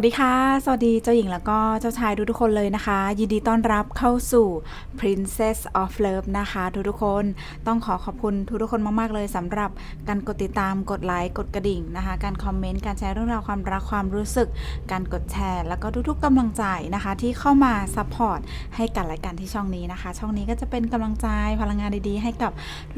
สวัสดีค่ะ สวัสดีเจ้าหญิงแล้วก็เจ้าชายทุกๆคนเลยนะคะ ยินดีต้อนรับเข้าสู่ Princess of Love นะคะทุกๆคนต้องขอขอบคุณทุกๆคนมากๆเลยสำหรับการกดติดตามกดไลค์กดกระดิ่งนะคะ การคอมเมนต์การแชร์เรื่องราวความรักความรู้สึก การกดแชร์ แล้วก็ทุกๆกำลังใจนะคะ ที่เข้ามาซัพพอร์ตให้กันและกันที่ช่องนี้นะคะ ช่องนี้ก็จะเป็นกำลังใจพลังงานดีๆ ให้กับ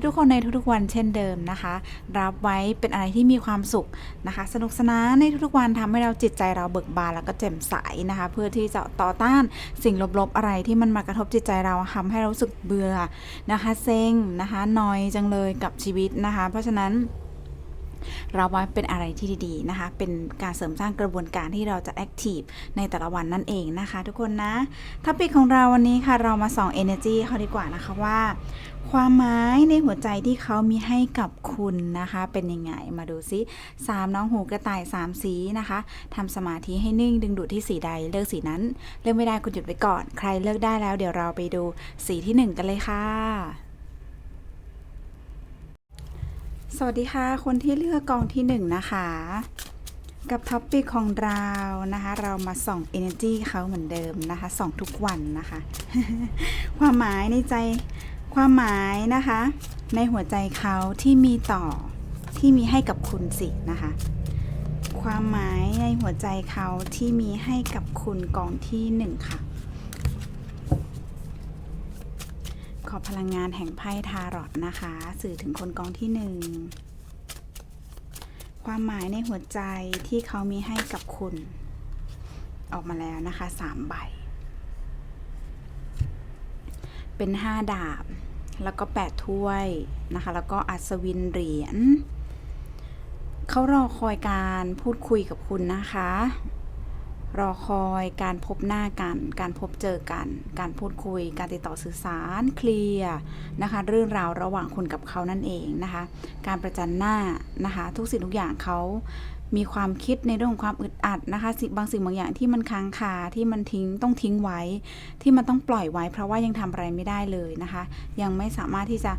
ทุกๆคนในทุกๆวันเช่นเดิมนะคะ รับไว้เป็นอะไรที่มีความสุขนะคะ สนุกสนานในทุกๆวันทำให้เราจิตใจเราเบิกบานแล้วก็แจ่มใสนะคะ เพื่อที่จะต่อต้านสิ่งลบๆอะไรที่มันมากระทบจิตใจเราทำให้เรารู้สึกเบื่อนะคะเซ็งนะคะนอยจังเลยกับชีวิตนะคะ เพราะฉะนั้น เราว่าเป็นอะไรที่ดีๆนะคะ เป็นการเสริมสร้างกระบวนการที่เราจะแอคทีฟในแต่ละวันนั่นเองนะคะ ทุกคนนะท็อปิกของเราวันนี้ค่ะ เรามาส่อง Energy เขาดีกว่านะคะว่า ความหมายในหัวใจที่เขามีให้กับคุณนะคะ เป็นยังไงมาดูซิสามน้องหูกระต่ายสามสีนะคะทำสมาธิให้นิ่งดึงดูดที่สีใดเลือกสีนั้น เลือกไม่ได้คุณหยุดไว้ก่อน ใครเลือกได้แล้วเดี๋ยวเราไปดูสีที่หนึ่งกันเลยค่ะ สวัสดีค่ะ คนที่เลือกกองที่หนึ่งนะคะ กับท็อปปิกของเรานะคะ เรามาส่อง Energy เขาเหมือนเดิมนะคะส่องทุกวันนะคะ ความหมายในใจความหมายนะคะ ในหัวใจเขาที่มีต่อที่มีให้กับคุณสินะคะ ความหมายในหัวใจเขาที่มีให้กับคุณกองที่หนึ่งค่ะ ขอพลังงานแห่งไพ่ทารอตนะคะ สื่อถึงคนกองที่หนึ่งความหมายในหัวใจที่เขามีให้กับคุณ ออกมาแล้วนะคะสามใบ เป็นห้าดาบ แล้วก็แปดถ้วยนะคะ แล้วก็อัศวินเหรียญเขารอคอยการพูดคุยกับคุณนะคะ รอคอยการพบหน้ากัน การพบเจอกัน การพูดคุย การติดต่อสื่อสาร เคลียร์นะคะ เรื่องราวระหว่างคุณกับเขานั่นเองนะคะ การประจันหน้านะคะ ทุกสิ่งทุกอย่างเขามีความคิดในเรื่องของความอึดอัดนะคะบางสิ่งบางอย่างที่มันค้างคาที่มันทิ้งต้องทิ้งไว้ ที่มันต้องปล่อยไว้ เพราะว่ายังทำอะไรไม่ได้เลยนะคะ ยังไม่สามารถที่จะ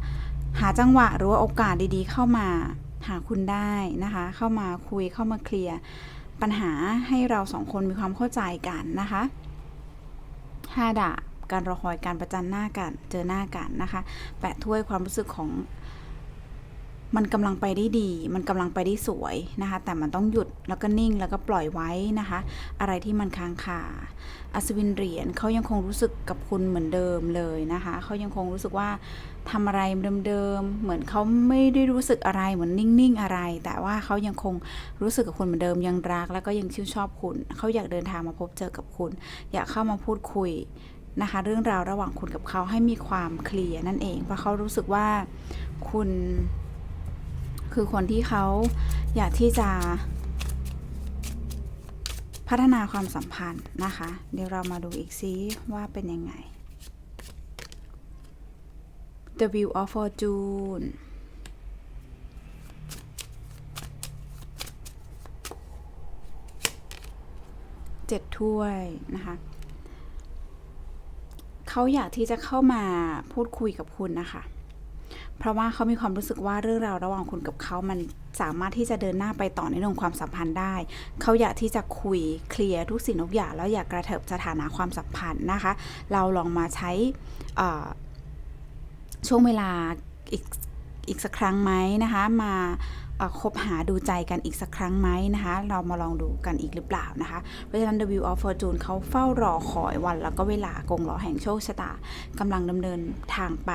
หาจังหวะหรือว่าโอกาสดีๆ เข้ามาหาคุณได้นะคะ เข้ามาคุยเข้ามาเคลียร์ ปัญหาให้เราสองคนมีความเข้าใจกันนะคะห้าดาบการรอคอยการประจันหน้ากันเจอหน้ากันนะคะแปะถ้วยความรู้สึกของ มันกำลังไปได้ดี มันกำลังไปได้สวยนะคะ แต่มันต้องหยุดแล้วก็นิ่งแล้วก็ปล่อยไว้นะคะ อะไรที่มันค้างคาอัศวินเหรียญเขายังคงรู้สึกกับคุณเหมือนเดิมเลยนะคะ เขายังคงรู้สึกว่าทำอะไรเดิมๆ เหมือนเขาไม่ได้รู้สึกอะไรเหมือนนิ่งๆอะไร แต่ว่าเขายังคงรู้สึกกับคุณเหมือนเดิม ยังรักแล้วก็ยังชื่นชอบคุณ เขาอยากเดินทางมาพบเจอกับคุณ อยากเข้ามาพูดคุยนะคะ เรื่องราวระหว่างคุณกับเขาให้มีความเคลียร์นั่นเอง เพราะเขารู้สึกว่าคุณ คือคนที่เขาอยากที่จะพัฒนาความสัมพันธ์นะคะ เดี๋ยวเรามาดูอีกซิว่าเป็นยังไง The Wheel of Fortune เจ็ดถ้วยนะคะเขาอยากที่จะเข้ามาพูดคุยกับคุณนะคะ เพราะว่าเขามีความรู้สึกว่าเรื่องราวระหว่างคุณกับเขามันสามารถที่จะเดินหน้าไปต่อในเรื่องความสัมพันธ์ได้ เขาอยากที่จะคุยเคลียร์ทุกสิ่งทุกอย่างแล้วอยากกระเถิบสถานะความสัมพันธ์นะคะ เราลองมาใช้ช่วงเวลาอีกอีกสักครั้งไหมนะคะ มา คบหาดูใจกันอีกสักครั้งไหมนะคะ เรามาลองดูกันอีกหรือเปล่านะคะ เพราะฉะนั้น The Wheel of Fortune เขาเฝ้ารอคอยวันแล้วก็เวลากงล้อแห่งโชคชะตากำลังดำเนินทางไป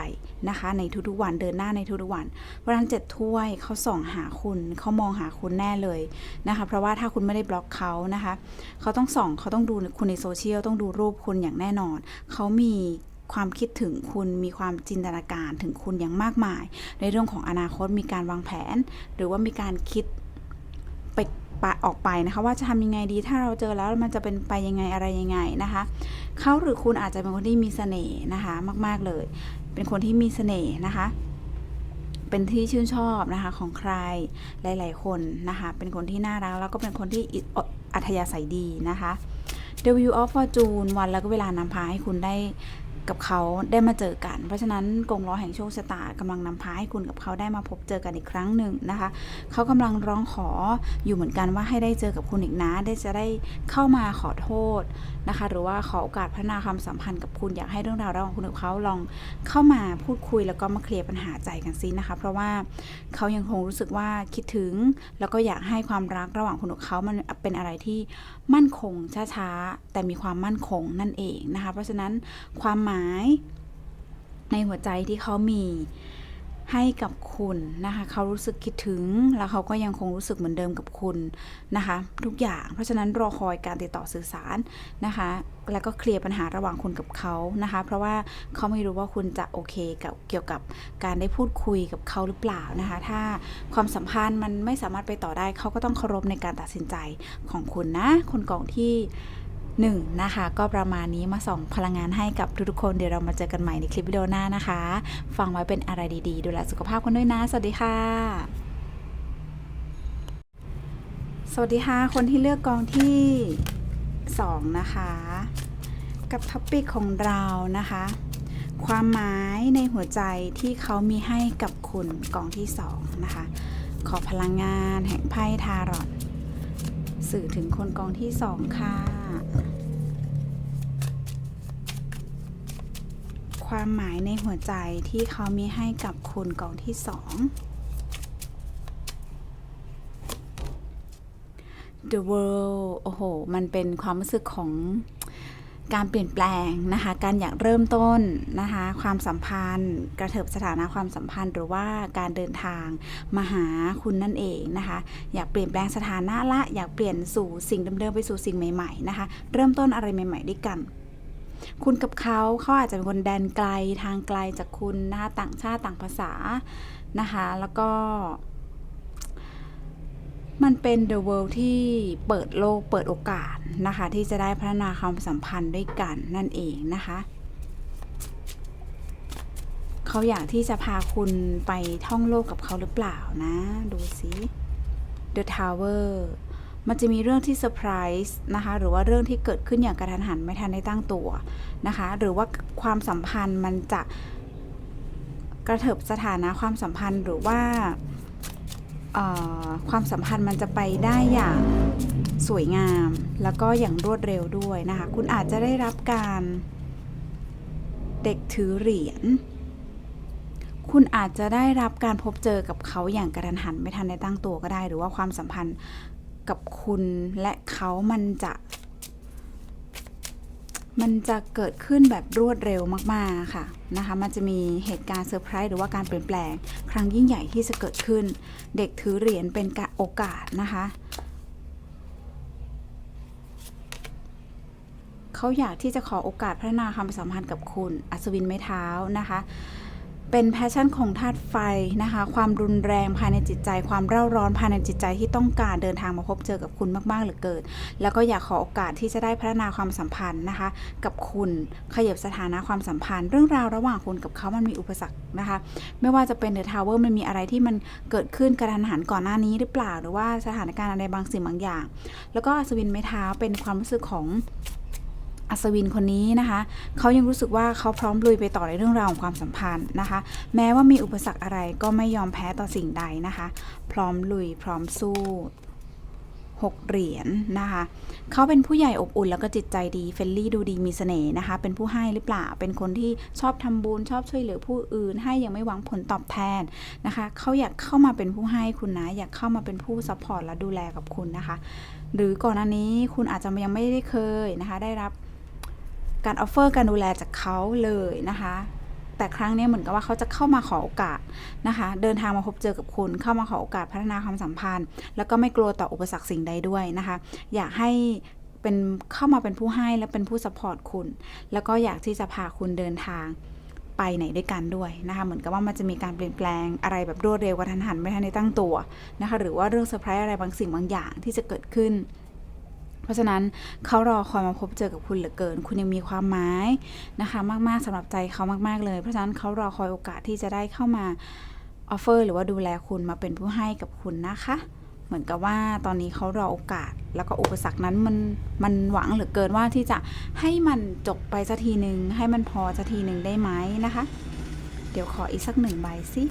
นะคะ ในทุกๆวันเดินหน้าในทุกๆวัน เพราะฉะนั้นเจ็ดถ้วยเขาส่องหาคุณเขามองหาคุณแน่เลยนะคะ เพราะว่าถ้าคุณไม่ได้บล็อกเขานะคะ เขาต้องส่องเขาต้องดูคุณในโซเชียลต้องดูรูปคุณอย่างแน่นอน เขามี ความคิดถึงคุณมีความจินตนาการถึงคุณอย่างมากมาย ในเรื่องของอนาคตมีการวางแผน หรือว่ามีการคิดไปออกไปนะคะ ว่าจะทำยังไงดีถ้าเราเจอแล้วมันจะเป็นไปยังไงอะไรยังไงนะคะเขาหรือคุณอาจจะเป็นคนที่มีเสน่ห์นะคะ มาก ๆเลย เป็นคนที่มีเสน่ห์นะคะเป็นที่ชื่นชอบนะคะของใครหลาย ๆ คนนะคะ เป็นคนที่น่ารักแล้วก็เป็นคนที่อิอัธยาศัยดีนะคะ The View of Fortune วันแล้วก็เวลานำพาให้คุณได้ กับเขาได้มาเจอกัน เพราะฉะนั้นกงล้อแห่งโชคชะตากำลังนำพาให้คุณกับเขาได้มาพบเจอกันอีกครั้งหนึ่งนะคะเขากำลังร้องขออยู่เหมือนกันว่าให้ได้เจอกับคุณอีกนะได้จะได้เข้ามาขอโทษนะคะ หรือว่าขอโอกาสพัฒนาความสัมพันธ์กับคุณอยากให้เรื่องราวระหว่างคุณกับเขาลองเข้ามาพูดคุยแล้วก็มาเคลียร์ปัญหาใจกันซินะคะ เพราะว่าเขายังคงรู้สึกว่าคิดถึง แล้วก็อยากให้ความรักระหว่างคุณกับเขามันเป็นอะไรที่มั่นคงช้าๆแต่มีความมั่นคงนั่นเองนะคะ เพราะฉะนั้นความหมายในหัวใจที่เขามีให้กับคุณนะคะเขารู้สึกคิดถึงแล้วเขาก็ยังคงรู้สึกเหมือนเดิมกับคุณนะคะ ทุกอย่างเพราะฉะนั้นรอคอยการติดต่อสื่อสารนะคะ แล้วก็เคลียร์ปัญหาระหว่างคุณกับเขานะคะ เพราะว่าเขาไม่รู้ว่าคุณจะโอเคกับเกี่ยวกับการได้พูดคุยกับเขาหรือเปล่านะคะ ถ้าความสัมพันธ์มันไม่สามารถไปต่อได้เขาก็ต้องเคารพในการตัดสินใจของคุณนะคนกองที่ หนึ่งนะคะก็ประมาณนี้มาส่องพลังงานให้กับทุกๆคนเดี๋ยวเรามาเจอกันใหม่ในคลิปวิดีโอหน้านะคะ ฟังไว้เป็นอะไรดีๆ ดูแลสุขภาพกันด้วยนะ สวัสดีค่ะสวัสดีค่ะ คนที่เลือกกองที่ 2 นะคะ กับท็อปปิกของเรานะคะ ความหมายในหัวใจที่เขามีให้กับคุณกองที่ 2 นะคะ ขอพลังงานแห่งไพ่ทารอตสื่อถึงคนกองที่ 2 ค่ะ ความหมายในหัวใจที่เขามีให้กับคุณกองที่2 The World โอ้โห มันเป็นความรู้สึกของการเปลี่ยนแปลงนะคะ การอยากเริ่มต้นนะคะ ความสัมพันธ์ กระเถิบสถานะความสัมพันธ์ หรือว่าการเดินทางมาหาคุณนั่นเองนะคะ อยากเปลี่ยนแปลงสถานะละ อยากเปลี่ยนสู่สิ่งเดิมๆไปสู่สิ่งใหม่ ๆ นะคะ เริ่มต้นอะไรใหม่ ๆ ด้วยกัน คุณกับเขาเขาอาจจะเป็นคนแดนไกลทางไกลจากคุณนะคะต่างชาติต่างภาษานะคะ แล้วก็ มันเป็น the world ที่เปิดโลกเปิดโอกาสนะคะ ที่จะได้พัฒนาความสัมพันธ์ด้วยกันนั่นเองนะคะเขาอยากที่จะพาคุณไปท่องโลกกับเขาหรือเปล่านะ ดูสิ The Tower มันจะมีเรื่องที่เซอร์ไพรส์นะคะหรือว่าเรื่องที่เกิดขึ้นอย่างกระทันหันไม่ทันได้ตั้งตัวนะคะ หรือว่าความสัมพันธ์มันจะกระเถิบสถานะความสัมพันธ์หรือว่าความสัมพันธ์มันจะไปได้อย่างสวยงาม แล้วก็อย่างรวดเร็วด้วยนะคะ คุณอาจจะได้รับการเด็กถือเหรียญคุณอาจจะได้รับการพบเจอกับเขาอย่างกระทันหันไม่ทันได้ตั้งตัวก็ได้ หรือว่าความสัมพันธ์ กับคุณและเขามันจะ มันจะเกิดขึ้นแบบรวดเร็วมากๆค่ะนะคะ มันจะมีเหตุการณ์เซอร์ไพรส์หรือว่าการเปลี่ยนแปลง ครั้งยิ่งใหญ่ที่จะเกิดขึ้น เด็กถือเหรียญเป็นโอกาสนะคะเขาอยากที่จะขอโอกาสพัฒนาความสัมพันธ์กับคุณ อัศวินไม้เท้านะคะ เป็นแพชชั่นของธาตุไฟนะคะ ความรุนแรงภายในจิตใจ ความเร่าร้อนภายในจิตใจที่ต้องการเดินทางมาพบเจอกับคุณมากๆเหลือเกินแล้วก็อยากขอโอกาสที่จะได้พัฒนาความสัมพันธ์นะคะ กับคุณขยับสถานะความสัมพันธ์ เรื่องราวระหว่างคุณกับเขามันมีอุปสรรคนะคะ ไม่ว่าจะเป็นเดอะทาวเวอร์มันมีอะไรที่มันเกิดขึ้นกระทันหันก่อนหน้านี้หรือเปล่า หรือว่าสถานการณ์อะไรบางสิ่งบางอย่าง แล้วก็อัศวินไม้เท้าเป็นความรู้สึกของ อัศวินคนนี้นะคะเขายังรู้สึกว่าเขาพร้อมลุยไปต่อในเรื่องราวของความสัมพันธ์นะคะ แม้ว่ามีอุปสรรคอะไรก็ไม่ยอมแพ้ต่อสิ่งใดนะคะ พร้อมลุยพร้อมสู้หกเหรียญนะคะ เขาเป็นผู้ใหญ่อบอุ่นแล้วก็จิตใจดีเฟลลี่ดูดีมีเสน่ห์นะคะ เป็นผู้ให้หรือเปล่า เป็นคนที่ชอบทำบุญชอบช่วยเหลือผู้อื่น ให้ยังไม่หวังผลตอบแทนนะคะ เขาอยากเข้ามาเป็นผู้ให้คุณนะ อยากเข้ามาเป็นผู้ซัพพอร์ตและดูแลกับคุณนะคะ หรือก่อนหน้านี้คุณอาจจะยังไม่ได้เคยนะคะ ได้รับ การออฟเฟอร์การดูแลจากเขาเลยนะคะ แต่ครั้งนี้เหมือนกับว่าเขาจะเข้ามาขอโอกาสนะคะ เดินทางมาพบเจอกับคุณเข้ามาขอโอกาสพัฒนาความสัมพันธ์ แล้วก็ไม่กลัวต่ออุปสรรคสิ่งใดด้วยนะคะ อยากให้เป็นเข้ามาเป็นผู้ให้และเป็นผู้สปอร์ตคุณ แล้วก็อยากที่จะพาคุณเดินทางไปไหนด้วยกันด้วยนะคะ เหมือนกับว่ามันจะมีการเปลี่ยนแปลงอะไรแบบรวดเร็วกระทันหันไม่ทันได้ตั้งตัวนะคะ หรือว่าเรื่องเซอร์ไพรส์อะไรบางสิ่งบางอย่างที่จะเกิดขึ้น ราะฉะนั้นเขารอคอยมาพบเจอกับคุณเหลือเกิน คุณยังมีความหมายนะคะมากๆสำหรับใจเขามากๆเลย เพราะฉะนั้นเขารอคอยโอกาสที่จะได้เข้ามาออฟเฟอร์หรือว่าดูแลคุณมาเป็นผู้ให้กับคุณนะคะเหมือนกับว่าตอนนี้เขารอโอกาส แล้วก็อุปสรรคนั้นมันมันหวังเหลือเกินว่าที่จะให้มันจบไปสักทีหนึ่งให้มันพอสักทีหนึ่งได้ไหมนะคะ เดี๋ยวขออีกสักหนึ่งใบสิ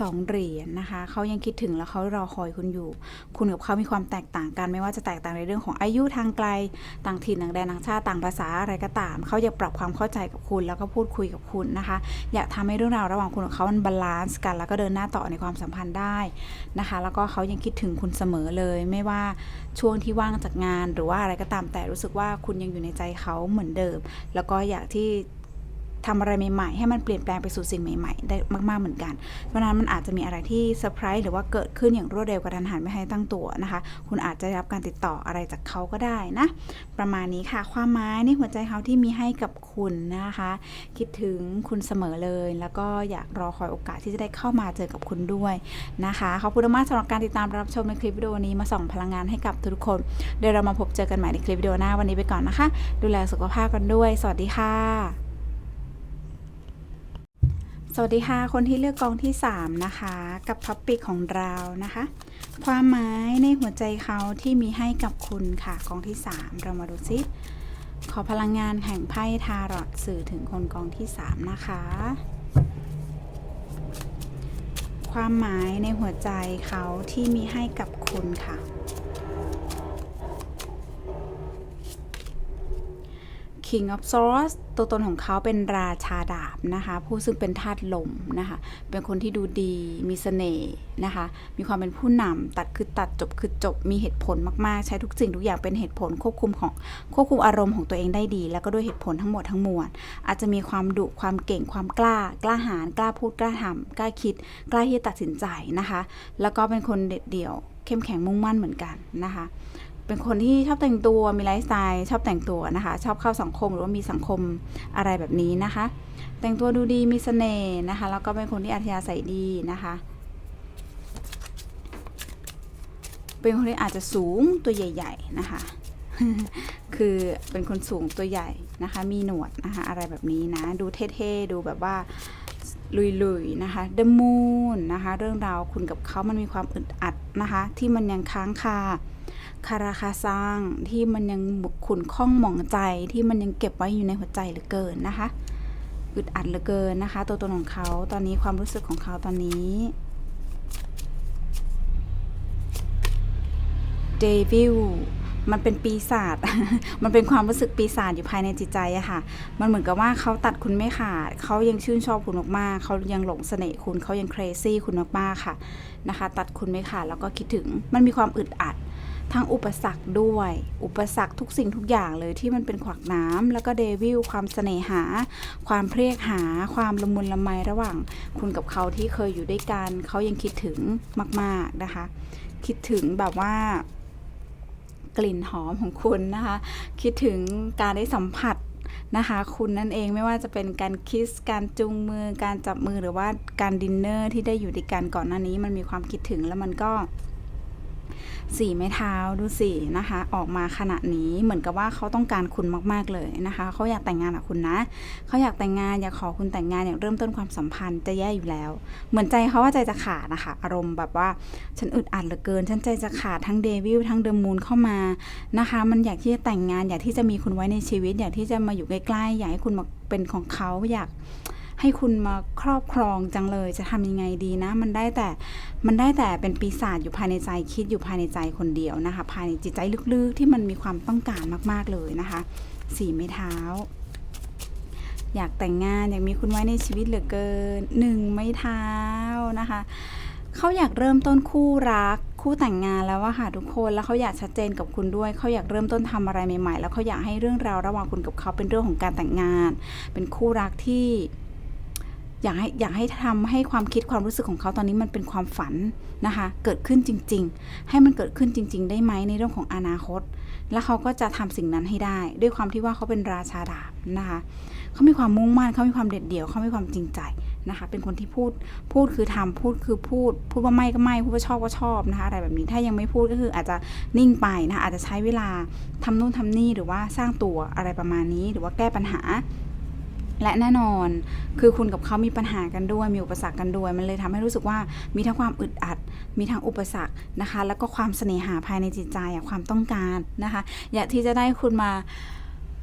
สองเหรียญนะคะเขายังคิดถึงแล้วเขารอคอยคุณอยู่ คุณกับเขามีความแตกต่างกัน ไม่ว่าจะแตกต่างในเรื่องของอายุทางไกล ต่างถิ่นต่างแดนต่างชาติต่างภาษาอะไรก็ตาม เขาอยากปรับความเข้าใจกับคุณ แล้วก็พูดคุยกับคุณนะคะ อยากทำให้เรื่องราวระหว่างคุณกับเขามันบาลานซ์กัน แล้วก็เดินหน้าต่อในความสัมพันธ์ได้นะคะ แล้วก็เขายังคิดถึงคุณเสมอเลย ไม่ว่าช่วงที่ว่างจากงาน หรือว่าอะไรก็ตามแต่รู้สึกว่าคุณยังอยู่ในใจเขาเหมือนเดิม แล้วก็อยากที่ ทำอะไรใหม่ๆ ให้มันเปลี่ยนแปลงไปสู่สิ่งใหม่ ๆ ได้มากๆเหมือนกัน เพราะนั้นมันอาจจะมีอะไรที่เซอร์ไพรส์หรือว่าเกิดขึ้นอย่างรวดเร็วกระทันหันไม่ให้ตั้งตัวนะคะ คุณอาจจะได้รับการติดต่ออะไรจากเขาก็ได้นะ ประมาณนี้ค่ะ ความหมายในหัวใจเขาที่มีให้กับคุณนะคะ คิดถึงคุณเสมอเลย แล้วก็อยากรอคอยโอกาสที่จะได้เข้ามาเจอกับคุณด้วยนะคะขอบคุณมากสำหรับการติดตามรับชมในคลิปวิดีโอนี้มาส่องพลังงานให้กับทุกคนเดี๋ยวเรามาพบเจอกันใหม่ในคลิปวิดีโอหน้าวันนี้ไปก่อนนะคะ ดูแลสุขภาพกันด้วย สวัสดีค่ะ สวัสดีค่ะ คนที่เลือกกองที่ 3 นะคะ กับท็อปปิกของเรานะคะ ความหมายในหัวใจเขาที่มีให้กับคุณค่ะกองที่ 3 เรามาดูซิ ขอพลังงานแห่งไพ่ทารอตสื่อถึงคนกองที่ 3 นะคะ ความหมายในหัวใจเขาที่มีให้กับคุณค่ะ King of Swords ตัวตนของเขาเป็นราชาดาบนะคะ ผู้ซึ่งเป็นธาตุลมนะคะ เป็นคนที่ดูดี มีเสน่ห์นะคะ มีความเป็นผู้นำตัดคือตัดจบคือจบ มีเหตุผลมาก ๆ ใช้ทุกสิ่งทุกอย่างเป็นเหตุผลควบคุมของควบคุมอารมณ์ของตัวเองได้ดี แล้วก็ด้วยเหตุผลทั้งหมดทั้งมวล อาจจะมีความดุ ความเก่ง ความกล้า กล้าหาญ กล้าพูด กล้าทำกล้าคิด กล้าที่จะตัดสินใจนะคะ แล้วก็เป็นคนเด็ดเดี่ยว เข้มแข็งมุ่งมั่นเหมือนกันนะคะ เป็นคนที่ชอบแต่งตัวมีไลฟ์สไตล์ชอบแต่งตัวนะคะ ชอบเข้าสังคมหรือว่ามีสังคมอะไรแบบนี้นะคะ แต่งตัวดูดีมีเสน่ห์นะคะแล้วก็เป็นคนที่อัธยาศัยดีนะคะ เป็นคนที่อาจจะสูงตัวใหญ่ ๆนะคะ คือเป็นคนสูงตัวใหญ่นะคะ มีหนวดนะคะ อะไรแบบนี้นะ ดูเท่ๆดูแบบว่าลุยๆนะคะ The Moon นะคะ เรื่องราวคุณกับเขามันมีความอึดอัดนะคะ ที่มันยังค้างคา คาราคาซังที่มันยังขุนข้องหมองใจที่มันยังเก็บไว้อยู่ในหัวใจเหลือเกินนะคะอึดอัดเหลือเกินนะคะ ตัวตนของเขาตอนนี้ความรู้สึกของเขาตอนนี้ เดวิลมันเป็นปีศาจ มันเป็นความรู้สึกปีศาจอยู่ภายในจิตใจอะค่ะ มันเหมือนกับว่าเขาตัดคุณไม่ขาด เขายังชื่นชอบคุณมากๆเขายังหลงเสน่ห์คุณ เขายังเครซี่คุณมากๆค่ะนะคะ ตัดคุณไม่ขาดแล้วก็คิดถึง มันมีความอึดอัด ทั้งอุปสรรคด้วย อุปสรรคทุกสิ่งทุกอย่างเลยที่มันเป็นขวากน้ำแล้วก็เดวิลความเสน่หา ความเพรียกหา ความละมุนละไมระหว่าง คุณกับเขาที่เคยอยู่ด้วยกัน เขายังคิดถึงมาก ๆนะคะ คิดถึงแบบว่ากลิ่นหอมของคุณนะคะ คิดถึงการได้สัมผัสนะคะคุณนั่นเองไม่ว่าจะเป็นการคิสการจูงมือการจับมือหรือว่าการดินเนอร์ที่ได้อยู่ด้วยกันก่อนหน้านี้มันมีความคิดถึงแล้วมันก็ สีไม้เท้าดูสินะคะ ออกมาขณะนี้เหมือนกับว่าเขาต้องการคุณมากๆเลยนะคะเขาอยากแต่งงานกับคุณนะเขาอยากแต่งงานอยากขอคุณแต่งงานอยากเริ่มต้นความสัมพันธ์จะแย่อยู่แล้ว เหมือนใจเขาว่าใจจะขาดนะคะ อารมณ์แบบว่าฉันอึดอัดเหลือเกิน ฉันใจจะขาดทั้งเดวิลทั้งเดอะมูนเข้ามานะคะ มันอยากที่จะแต่งงานอยากที่จะมีคุณไว้ในชีวิต อยากที่จะมาอยู่ใกล้ๆอยากให้คุณมาเป็นของเขาอยาก ให้คุณมาครอบครองจังเลยจะทำยังไงดีนะ มันได้แต่มันได้แต่เป็นปีศาจอยู่ภายในใจคิดอยู่ภายในใจคนเดียวนะคะ ภายในจิตใจลึกๆ ที่มันมีความต้องการมากๆเลยนะคะสี่ไม้เท้า อยากแต่งงานอยากมีคุณไว้ในชีวิตเหลือเกินหนึ่งไม้เท้านะคะเขาอยากเริ่มต้นคู่รักคู่แต่งงานแล้วว่าค่ะทุกคนแล้วเขาอยากชัดเจนกับคุณด้วยเขาอยากเริ่มต้นทำอะไรใหม่ ๆ แล้วเขาอยากให้เรื่องราวระหว่างคุณกับเขาเป็นเรื่องของการแต่งงาน เป็นคู่รักที่ อยากให้อยากให้ทำให้ความคิดความรู้สึกของเขาตอนนี้มันเป็นความฝันนะคะ เกิดขึ้นจริง ๆ ให้มันเกิดขึ้นจริง ๆ ได้ไหมในเรื่องของอนาคต แล้วเขาก็จะทำสิ่งนั้นให้ได้ ด้วยความที่ว่าเขาเป็นราชาดาบนะคะเขามีความมุ่งมั่นเขามีความเด็ดเดี่ยวเขามีความจริงใจนะคะ เป็นคนที่พูดพูดคือทำพูดคือพูด พูดว่าไม่ก็ไม่พูดว่าชอบก็ชอบนะคะอะไรแบบนี้ถ้ายังไม่พูดก็คืออาจจะนิ่งไปนะคะอาจจะใช้เวลาทำนู่นทำนี่หรือว่าสร้างตัวอะไรประมาณนี้หรือว่าแก้ปัญหา และแน่นอนคือคุณกับเขามีปัญหากันด้วย มีอุปสรรคกันด้วย มันเลยทำให้รู้สึกว่ามีทั้งความอึดอัด มีทั้งอุปสรรคนะคะ แล้วก็ความเสน่หาภายในจิตใจความต้องการนะคะ อยากที่จะได้คุณมา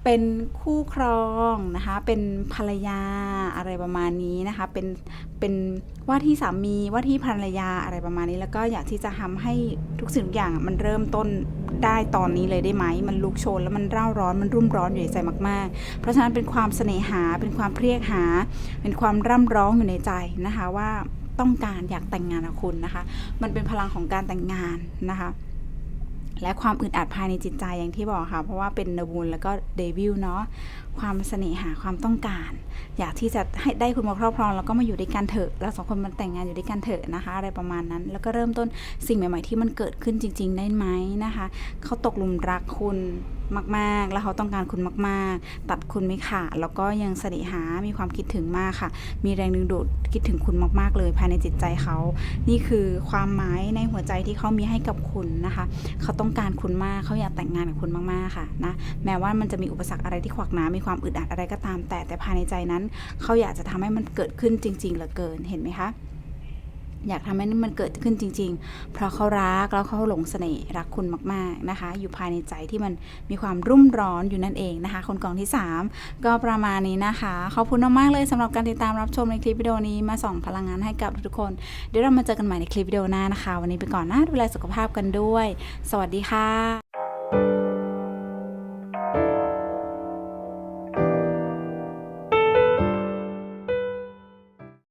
เป็นคู่ครองนะคะ เป็นภรรยาอะไรประมาณนี้นะคะ เป็น เป็นว่าที่สามีว่าที่ภรรยาอะไรประมาณนี้ แล้วก็อยากที่จะทำให้ทุกสิ่งทุกอย่างมันเริ่มต้นได้ตอนนี้เลยได้ไหม มันลุกโชนแล้วมันเร่าร้อน มันรุ่มร้อนอยู่ในใจมาก ๆ เพราะฉะนั้นเป็นความเสน่หา เป็นความเรียกหา เป็นความร่ำร้องอยู่ในใจนะคะว่าต้องการอยากแต่งงานกับคุณนะคะ มันเป็นพลังของการแต่งงานนะคะ และความอึดอัดภายในจิตใจอย่างที่บอกค่ะ เพราะว่าเป็นเดบูลแล้วก็เดวิลเนาะความเสน่หาความต้องการ อยากที่จะให้ได้คุณมาครอบครอง แล้วก็มาอยู่ด้วยกันเถอะเราสองคนมันแต่งงานอยู่ด้วยกันเถอะนะคะ อะไรประมาณนั้น แล้วก็เริ่มต้นสิ่งใหม่ ๆ ที่มันเกิดขึ้นจริง ๆ ได้ไหมนะคะ เขาตกหลุมรักคุณ มาก ๆ แล้วเขาต้องการคุณมาก ๆ ตัดคุณไม่ขาดแล้วก็ยังเสน่หา มีความคิดถึงมากค่ะ มีแรงดึงดูดคิดถึงคุณมาก ๆ เลยภายในจิตใจเขา นี่คือความหมายในหัวใจที่เขามีให้กับคุณนะคะ เขาต้องการคุณมากเขาอยากแต่งงานกับคุณมาก ๆ ค่ะนะ แม้ว่ามันจะมีอุปสรรคอะไรที่ขวากหน้ามีความอึดอัดอะไรก็ตาม แต่แต่ภายในใจนั้น เขาอยากจะทำให้มันเกิดขึ้นจริง ๆ เหลือเกิน เห็นไหมคะ อยากทำให้มันเกิดขึ้นจริง ๆ เพราะเขารักแล้วเขาหลงเสน่ห์รักคุณมากๆนะคะ อยู่ภายในใจที่มันมีความรุ่มร้อนอยู่นั่นเองนะคะ คนกล่องที่ 3 ก็ประมาณนี้นะคะ ขอบคุณมากๆเลยสำหรับการติดตามรับชมในคลิปวิดีโอนี้มาส่องพลังงานให้กับทุกๆคน เดี๋ยวเรามาเจอกันใหม่ในคลิปวิดีโอหน้านะคะ วันนี้ไปก่อนนะดูแลสุขภาพกันด้วย สวัสดีค่ะ